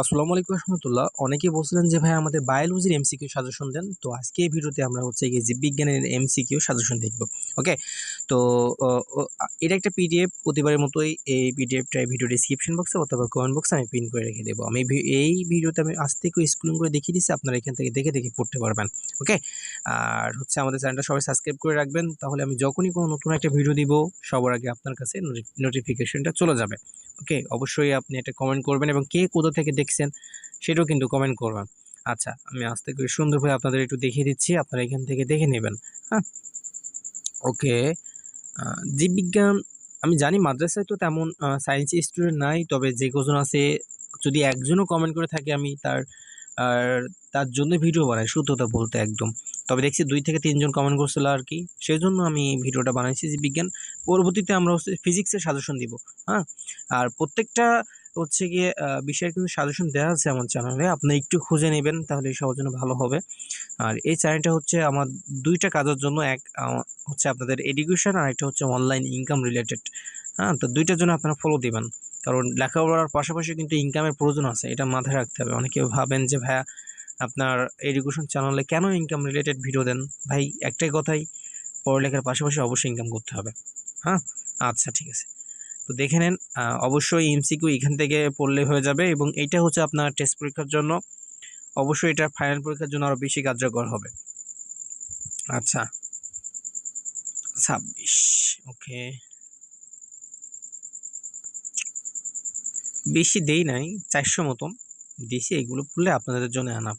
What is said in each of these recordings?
আসসালামু আলাইকুম রহমতুল্লাহ। অনেকে বলছিলেন যে, ভাই, আমাদের বায়োলজির এমসিকিউ সাজেশন দেন। তো আজকে এই ভিডিওতে আমরা হচ্ছে গিয়ে জীববিজ্ঞানের এমসিকিউ সাজেশন দেখব ওকে তো এটা একটা পিডিএফ প্রতিবারের মতোই এই পিডিএফটা ভিডিও ডিসক্রিপশন বক্সে অথবা কমেন্ট বক্সে আমি পিন করে রেখে দেবো। আমি এই ভিডিওতে আমি আজ থেকে স্ক্রিন করে দেখিয়ে দিচ্ছি, আপনারা এখান থেকে দেখে দেখে পড়তে পারবেন ওকে আর হচ্ছে আমাদের চ্যানেলটা সবাই সাবস্ক্রাইব করে রাখবেন, তাহলে আমি যখনই কোনো নতুন একটা ভিডিও দিব, সবার আগে আপনার কাছে নোটিফিকেশনটা চলে যাবে ওকে অবশ্যই আপনি একটা কমেন্ট করবেন এবং কে কোথা থেকে দেখছেন, সেটাও কিন্তু কমেন্ট করবেন। আচ্ছা আমি আস্তে করে সুন্দরভাবে আপনাদের একটু দেখিয়ে দিচ্ছি, আপনারা এখান থেকে দেখে নেবেন হ্যাঁ? ওকে জীববিজ্ঞান, আমি জানি মাদ্রাসায় তো তেমন সায়েন্স স্টুডেন্ট নাই, তবে যে কজন আছে, যদি একজনও কমেন্ট করে থাকে, আমি তার, আর তার জন্য ভিডিও বানাই, সত্যতা বলতে একদম। তবে দেখছি দুই থেকে তিনজন কমেন্ট করছিল আর কি সেই জন্য আমি ভিডিওটা বানাইছি জীববিজ্ঞান। পরবর্তীতে আমরা হচ্ছে ফিজিক্সের সাজেশন দিব হ্যাঁ? আর প্রত্যেকটা হচ্ছে গিয়ে আহ, বিষয়ের কিন্তু সাজেশন দেওয়া আছে আমার চ্যানেলে আপনি একটু খুঁজে নেবেন তাহলে সবার জন্য ভালো হবে। আর এই চ্যানেলটা হচ্ছে আমার দুইটা কাজের জন্য এক হচ্ছে আপনাদের এডুকেশন আর একটা হচ্ছে অনলাইন ইনকাম রিলেটেড হ্যাঁ তো দুইটার জন্য আপনারা ফলো দিবেন। কারণ লেখাপড়ার পাশাপাশি কিন্তু ইনকামের প্রয়োজন আছে এটা মাথায় রাখতে হবে। অনেকে ভাবেন যে ভাইয়া আপনার এডুকেশন চ্যানেলে কেন ইনকাম রিলেটেড ভিডিও দেন? ভাই একটাই কথাই পড়ালেখার পাশাপাশি অবশ্যই ইনকাম করতে হবে। হ্যাঁ? আচ্ছা ঠিক আছে। তো দেখে নেন অবশ্যই এমসিকিউ এখান থেকে পড়লে হয়ে যাবে এবং এটা হচ্ছে আপনার টেস্ট পরীক্ষার জন্য। অবশ্যই এটা ফাইনাল পরীক্ষার জন্য আরও বেশি কার্যকর হবে। আচ্ছা ছাব্বিশ ওকে বেশি দেই নাই, চারশো মতন দিছি, এগুলো পড়লে আপনাদের জন্য আনা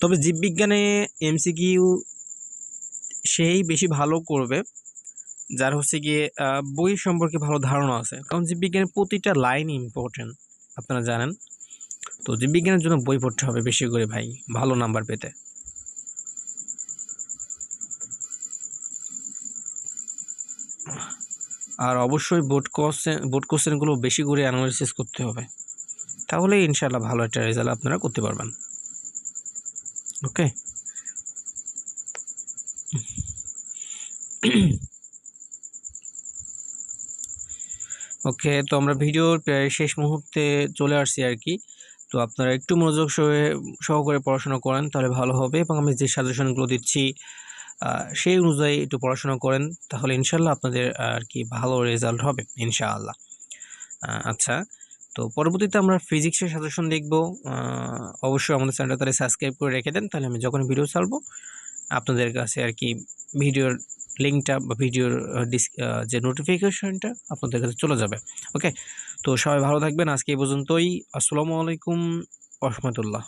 তবে জীববিজ্ঞানে এমসিকিউ সেই বেশি ভালো করবে। যার হচ্ছে গিয়ে বই সম্পর্কে ভালো ধারণা আছে। কারণ জীববিজ্ঞানের প্রতিটা লাইন ইম্পর্টেন্ট আপনারা জানেন। তো জীববিজ্ঞানের জন্য বই পড়তে হবে বেশি করে ভাই, ভালো নাম্বার পেতে। আর অবশ্যই বোর্ড কোশ্চেন বোর্ড কোশ্চেনগুলো বেশি করে অ্যানালাইসিস করতে হবে। তাহলে ইনশাল্লাহ ভালো একটা রেজাল্ট আপনারা করতে পারবেন। ওকে ওকে, তো আমরা ভিডিওর প্রায় শেষ মুহূর্তে চলে আসছি আর কি। তো আপনারা একটু মনোযোগ সহে- সহকারে পড়াশোনা করেন, তাহলে ভালো হবে এবং আমি যে সাজেশনগুলো দিচ্ছি সেই অনুযায়ী একটু পড়াশোনা করেন, তাহলে ইনশাল্লাহ আপনাদের আর কি ভালো রেজাল্ট হবে, ইনশাআল্লাহ। আচ্ছা তো পরবর্তীতে আমরা ফিজিক্সের সাজেশন দেখব। অবশ্যই আমাদের চ্যানেলটা তাহলে সাবস্ক্রাইব করে রেখে দেন, তাহলে আমি যখন ভিডিও ছাড়বো, আপনাদের কাছে আর কি ভিডিওর লিঙ্কটা বা ভিডিওর যে নোটিফিকেশনটা আপনাদের কাছে চলে যাবে। ওকে তো সবাই ভালো থাকবেন। আজকে এই পর্যন্তই। আসসালামু আলাইকুম রহমতুল্লাহ।